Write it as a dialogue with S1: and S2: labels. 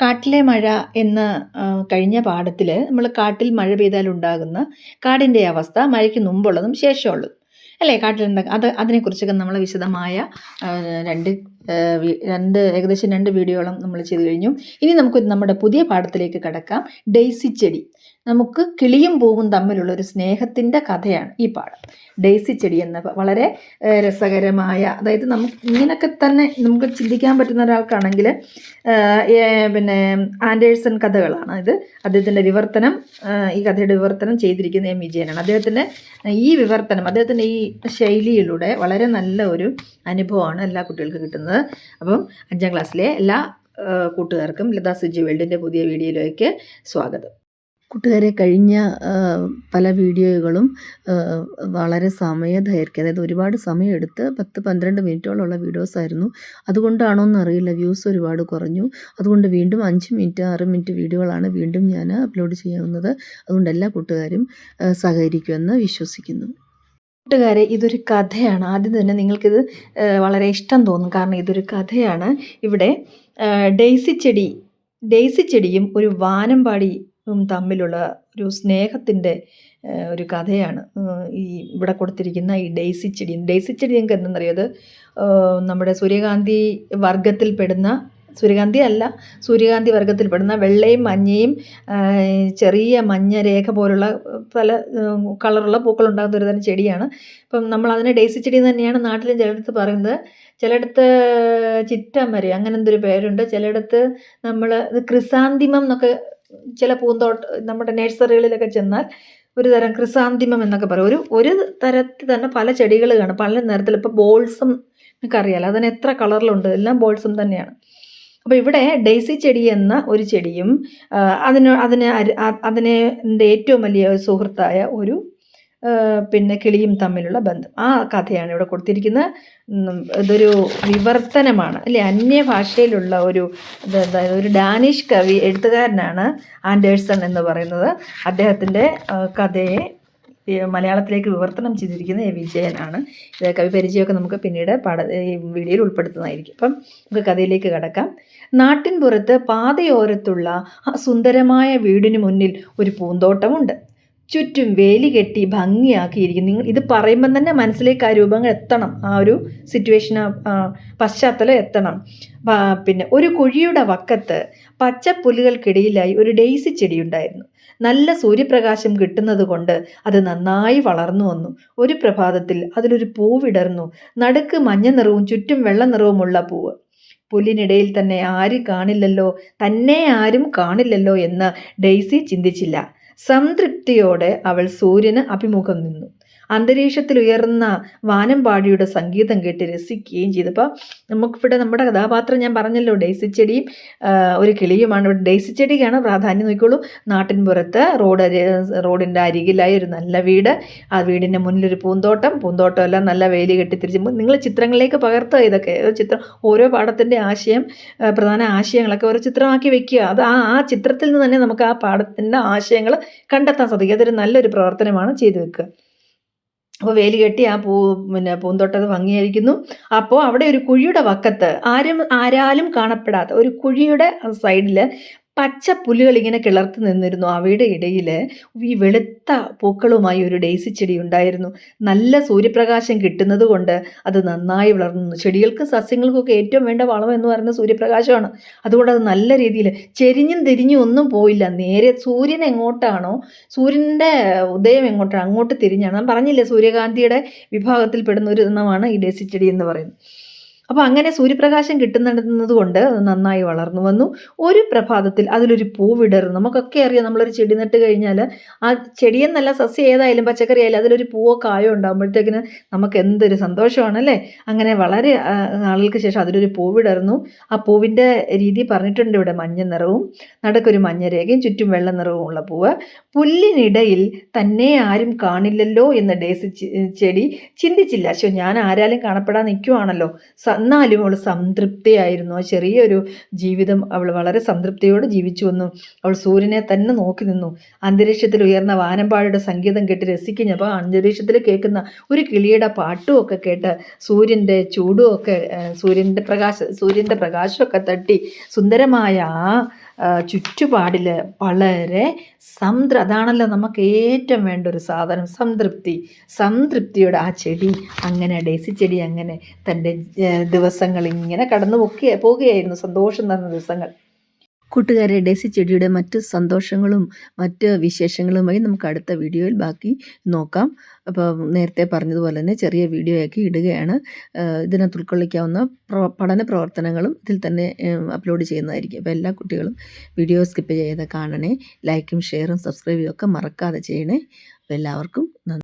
S1: കാട്ടിലെ മഴ എന്ന കഴിഞ്ഞ പാഠത്തിൽ നമ്മൾ കാട്ടിൽ മഴ പെയ്താൽ ഉണ്ടാകുന്ന കാടിന്റെ അവസ്ഥ മഴയ്ക്ക് മുമ്പുള്ളതും ശേഷമുള്ളതും. അല്ലേ? കാട്ടിലുണ്ട അത് അതിനെക്കുറിച്ചൊക്കെ നമ്മൾ വിശദമായ രണ്ട് രണ്ട് ഏകദേശം രണ്ട് വീഡിയോളം നമ്മൾ ചെയ്തു കഴിഞ്ഞു. ഇനി നമുക്ക് നമ്മുടെ പുതിയ പാഠത്തിലേക്ക് കടക്കാം. ഡെയ്സി ചെടി. നമുക്ക് കിളിയും പൂവും തമ്മിലുള്ള ഒരു സ്നേഹത്തിന്റെ കഥയാണ് ഈ പാഠം. ഡെയ്സി ചെടി എന്ന വളരെ രസകരമായ അതായത് നമുക്ക് ഇങ്ങനെയൊക്കെ തന്നെ നമുക്ക് ചിന്തിക്കാൻ പറ്റുന്ന ഒരാൾക്കാണെങ്കിൽ പിന്നെ ആൻഡേഴ്സൺ കഥകളാണ് ഇത്. അദ്ദേഹത്തിന്റെ വിവർത്തനം ഈ കഥയുടെ വിവർത്തനം ചെയ്തിരിക്കുന്ന എം. വിജയനാണ്. അദ്ദേഹത്തിന്റെ ഈ വിവർത്തനം അദ്ദേഹത്തിന്റെ ഈ ശൈലിയിലൂടെ വളരെ നല്ല ഒരു അനുഭവമാണ് എല്ലാ കുട്ടികൾക്കും കിട്ടുന്നത്. അപ്പം അഞ്ചാം ക്ലാസ്സിലെ എല്ലാ കൂട്ടുകാർക്കും ലതാ സുജി വേൾഡിന്റെ പുതിയ വീഡിയോയിലേക്ക് സ്വാഗതം.
S2: കൂട്ടുകാരെ കഴിഞ്ഞ പല വീഡിയോകളും വളരെ സമയദൈർഘ്യം അതായത് ഒരുപാട് സമയമെടുത്ത് പത്ത് പന്ത്രണ്ട് മിനിറ്റോളമുള്ള വീഡിയോസായിരുന്നു. അതുകൊണ്ടാണോ എന്നറിയില്ല വ്യൂസ് ഒരുപാട് കുറഞ്ഞു. അതുകൊണ്ട് വീണ്ടും അഞ്ച് മിനിറ്റ് ആറ് മിനിറ്റ് വീഡിയോകളാണ് വീണ്ടും ഞാൻ അപ്ലോഡ് ചെയ്യാവുന്നത്. അതുകൊണ്ട് എല്ലാ കൂട്ടുകാരും സഹകരിക്കുമെന്ന് വിശ്വസിക്കുന്നു.
S1: കൂട്ടുകാരെ ഇതൊരു കഥയാണ്. ആദ്യം തന്നെ നിങ്ങൾക്കിത് വളരെ ഇഷ്ടം തോന്നും. കാരണം ഇതൊരു കഥയാണ്. ഇവിടെ ഡെയ്സി ചെടി ഡെയ്സി ചെടിയും ഒരു വാനമ്പാടി തമ്മിലുള്ള ഒരു സ്നേഹത്തിന്റെ ഒരു കഥയാണ്. ഈ ഇവിടെ കൊടുത്തിരിക്കുന്ന ഈ ഡെയ്സി ചെടി. ഡെയ്സി ചെടി നിങ്ങൾക്ക് എന്തെന്നറിയോ? അത് നമ്മുടെ സൂര്യകാന്തി വർഗത്തിൽപ്പെടുന്ന സൂര്യകാന്തി അല്ല സൂര്യകാന്തി വർഗത്തിൽപ്പെടുന്ന വെള്ളയും മഞ്ഞയും ചെറിയ മഞ്ഞ രേഖ പോലുള്ള പല കളറുള്ള പൂക്കളുണ്ടാകുന്ന ഒരു തരം ചെടിയാണ്. ഇപ്പം നമ്മൾ അതിനെ ഡേസി ചെടി തന്നെയാണ് നാട്ടിലും ചിലയിടത്ത് പറയുന്നത്. ചിലയിടത്ത് ചിറ്റമരി അങ്ങനെ എന്തൊരു പേരുണ്ട്. ചിലയിടത്ത് നമ്മൾ ക്രിസാന്തിമം എന്നൊക്കെ ചില പൂന്തോട്ട നമ്മുടെ നഴ്സറികളിലൊക്കെ ചെന്നാൽ ഒരു തരം ക്രിസാന്തിമം എന്നൊക്കെ പറയും. ഒരു ഒരു തരത്തിൽ തന്നെ പല ചെടികൾ കാണും. പല നിറത്തിൽ ഇപ്പോൾ ബോൾസും നിങ്ങൾക്ക് അറിയാലോ? അതിന് എത്ര കളറിലുണ്ട്? എല്ലാം ബോൾസും തന്നെയാണ്. അപ്പോൾ ഇവിടെ ഡെയ്സി ചെടി എന്ന ഒരു ചെടിയും അതിന് അതിന് അതിനെ ഏറ്റവും വലിയ സുഹൃത്തായ ഒരു പിന്നെ കിളിയും തമ്മിലുള്ള ബന്ധം. ആ കഥയാണ് ഇവിടെ കൊടുത്തിരിക്കുന്നത്. ഇതൊരു വിവർത്തനമാണ്. അല്ലെ? അന്യഭാഷയിലുള്ള ഒരു ഒരു ഡാനിഷ് കവി എഴുത്തുകാരനാണ് ആൻഡേഴ്സൺ എന്ന് പറയുന്നത്. അദ്ദേഹത്തിന്റെ കഥയെ മലയാളത്തിലേക്ക് വിവർത്തനം ചെയ്തിരിക്കുന്ന എ വിജയനാണ് ഇത് കവി പരിചയമൊക്കെ നമുക്ക് പിന്നീട് പട ഈ വീഡിയോയിൽ ഉൾപ്പെടുത്തുന്നതായിരിക്കും. അപ്പം നമുക്ക് കഥയിലേക്ക് കടക്കാം. നാട്ടിൻ പുറത്ത് പാതയോരത്തുള്ള സുന്ദരമായ വീടിന് മുന്നിൽ ഒരു പൂന്തോട്ടമുണ്ട്. ചുറ്റും വേലി കെട്ടി ഭംഗിയാക്കിയിരിക്കും നിങ്ങൾ ഇത് പറയുമ്പം തന്നെ മനസ്സിലേക്ക് ആ രൂപങ്ങൾ എത്തണം. ആ ഒരു സിറ്റുവേഷൻ പശ്ചാത്തലം എത്തണം. പിന്നെ ഒരു കുഴിയുടെ വക്കത്ത് പച്ചപ്പുല്ലുകൾക്കിടയിലായി ഒരു ഡെയ്സി ചെടി ഉണ്ടായിരുന്നു നല്ല സൂര്യപ്രകാശം കിട്ടുന്നത് കൊണ്ട് അത് നന്നായി വളർന്നു വന്നു. ഒരു പ്രഭാതത്തിൽ അതിലൊരു പൂവിടർന്നു നടുക്ക് മഞ്ഞ നിറവും ചുറ്റും വെള്ള നിറവുമുള്ള പൂവ്. പുല്ലിനിടയിൽ തന്നെ ആരും കാണില്ലല്ലോ തന്നെ ആരും കാണില്ലല്ലോ എന്ന് ഡെയ്സി ചിന്തിച്ചില്ല. സംതൃപ്തിയോടെ അവൾ സൂര്യന് അഭിമുഖം നിന്നു. അന്തരീക്ഷത്തിൽ ഉയർന്ന വാനമ്പാടിയുടെ സംഗീതം കേട്ട് രസിക്കുകയും ചെയ്തു. അപ്പോൾ നമുക്കിവിടെ നമ്മുടെ കഥാപാത്രം ഞാൻ പറഞ്ഞല്ലോ ഡേസി ചെടിയും ഒരു കിളിയുമാണ്. ഇവിടെ ഡേസി ചെടിക്കാണ് പ്രാധാന്യം നോക്കിക്കോളൂ. നാട്ടിൻ പുറത്ത് റോഡ് റോഡിന്റെ അരികിലായി ഒരു നല്ല വീട്. ആ വീടിന്റെ മുന്നിലൊരു പൂന്തോട്ടം. പൂന്തോട്ടം എല്ലാം നല്ല വേലി കെട്ടിത്തിരിച്ച്. നിങ്ങൾ ചിത്രങ്ങളിലേക്ക് പകർത്തുക ഇതൊക്കെ. ചിത്രം ഓരോ പാഠത്തിന്റെ ആശയം പ്രധാന ആശയങ്ങളൊക്കെ ഓരോ ചിത്രമാക്കി വെക്കുക. അത് ആ ആ ചിത്രത്തിൽ നിന്ന് തന്നെ നമുക്ക് ആ പാഠത്തിന്റെ ആശയങ്ങൾ കണ്ടെത്താൻ സാധിക്കും. അതൊരു നല്ലൊരു പ്രവർത്തനമാണ് ചെയ്തു വെക്കുക. അപ്പോൾ വേലി കെട്ടി ആ പൂ പിന്നെ പൂന്തോട്ടത് ഭംഗിയായിരിക്കുന്നു. അപ്പോൾ അവിടെ ഒരു കുഴിയുടെ വക്കത്ത് ആരും ആരാലും കാണപ്പെടാത്ത ഒരു കുഴിയുടെ സൈഡിൽ പച്ച പുല്ലുകൾ ഇങ്ങനെ കിളർത്ത് നിന്നിരുന്നു. അവയുടെ ഇടയിൽ ഈ വെളുത്ത പൂക്കളുമായി ഒരു ഡേസി ചെടി ഉണ്ടായിരുന്നു. നല്ല സൂര്യപ്രകാശം കിട്ടുന്നത് കൊണ്ട് അത് നന്നായി വളർന്നു. ചെടികൾക്ക് സസ്യങ്ങൾക്കൊക്കെ ഏറ്റവും വേണ്ട വളം എന്ന് പറയുന്നത് സൂര്യപ്രകാശമാണ്. അതുകൊണ്ട് അത് നല്ല രീതിയിൽ ചെരിഞ്ഞും തിരിഞ്ഞും ഒന്നും പോയില്ല. നേരെ സൂര്യൻ എങ്ങോട്ടാണോ സൂര്യന്റെ ഉദയം എങ്ങോട്ടാണ് അങ്ങോട്ട് തിരിഞ്ഞാണ്. ഞാൻ പറഞ്ഞില്ലേ സൂര്യകാന്തിയുടെ വിഭാഗത്തിൽപ്പെടുന്ന ഒരു ഇനമാണ് ഈ ഡേസി ചെടി എന്ന് പറയുന്നത്. അപ്പോൾ അങ്ങനെ സൂര്യപ്രകാശം കിട്ടുന്നത് കൊണ്ട് നന്നായി വളർന്നു വന്നു. ഒരു പ്രഭാതത്തിൽ അതിലൊരു പൂവിടർന്നു നമുക്കൊക്കെ അറിയാം നമ്മളൊരു ചെടി നട്ട് കഴിഞ്ഞാൽ ആ ചെടിയെന്നല്ല സസ്യം ഏതായാലും പച്ചക്കറി ആയാലും അതിലൊരു പൂവോ കായോ ഉണ്ടാകുമ്പോഴത്തേക്കിന് നമുക്ക് എന്തൊരു സന്തോഷമാണല്ലേ അങ്ങനെ വളരെ നാളുകൾക്ക് ശേഷം അതിലൊരു പൂവിടർന്നു ആ പൂവിന്റെ രീതി പറഞ്ഞിട്ടുണ്ട് ഇവിടെ മഞ്ഞ നിറവും നടക്കൊരു മഞ്ഞരേഖയും ചുറ്റും വെള്ള നിറവും ഉള്ള പൂവ്. പുല്ലിനിടയിൽ തന്നെ ആരും കാണില്ലല്ലോ എന്ന് ഡേസി ചെടി ചിന്തിച്ചില്ല. ശോ ഞാൻ ആരാലും കാണപ്പെടാൻ നിൽക്കുവാണല്ലോ എന്നാലും അവൾ സംതൃപ്തിയായിരുന്നു. ആ ചെറിയൊരു ജീവിതം അവൾ വളരെ സംതൃപ്തിയോടെ ജീവിച്ചു വന്നു. അവൾ സൂര്യനെ തന്നെ നോക്കി നിന്നു. അന്തരീക്ഷത്തിൽ ഉയർന്ന വാനമ്പാടിയുടെ സംഗീതം കേട്ട് രസിക്കുന്നപ്പോൾ അന്തരീക്ഷത്തിൽ കേൾക്കുന്ന ഒരു കിളിയുടെ പാട്ടും ഒക്കെ കേട്ട് സൂര്യന്റെ ചൂടും ഒക്കെ സൂര്യന്റെ പ്രകാശ സൂര്യന്റെ പ്രകാശമൊക്കെ തട്ടി സുന്ദരമായ ആ ചുറ്റുപാടിൽ വളരെ സംതൃ അതാണല്ലോ നമുക്ക് ഏറ്റവും വേണ്ട ഒരു സാധനം സംതൃപ്തി. സംതൃപ്തിയുടെ ആ ചെടി അങ്ങനെ ഡേസി ചെടി അങ്ങനെ തന്റെ ദിവസങ്ങൾ ഇങ്ങനെ കടന്നു പൊക്കി പോവുകയായിരുന്നു സന്തോഷം തന്ന ദിവസങ്ങൾ.
S2: കൂട്ടുകാരെ ഡെസി ചെടിയുടെ മറ്റ് സന്തോഷങ്ങളും മറ്റ് വിശേഷങ്ങളുമായി നമുക്ക് അടുത്ത വീഡിയോയിൽ ബാക്കി നോക്കാം. അപ്പോൾ നേരത്തെ പറഞ്ഞതുപോലെ തന്നെ ചെറിയ വീഡിയോ ആക്കി ഇടുകയാണ്. ഇതിനകത്ത് ഉൾക്കൊള്ളിക്കാവുന്ന പഠന പ്രവർത്തനങ്ങളും ഇതിൽ തന്നെ അപ്ലോഡ് ചെയ്യുന്നതായിരിക്കും. അപ്പോൾ എല്ലാ കുട്ടികളും വീഡിയോ സ്കിപ്പ് ചെയ്ത് കാണണേ. ലൈക്കും ഷെയറും സബ്സ്ക്രൈബും ഒക്കെ മറക്കാതെ ചെയ്യണേ. അപ്പോൾ എല്ലാവർക്കും നന്ദി.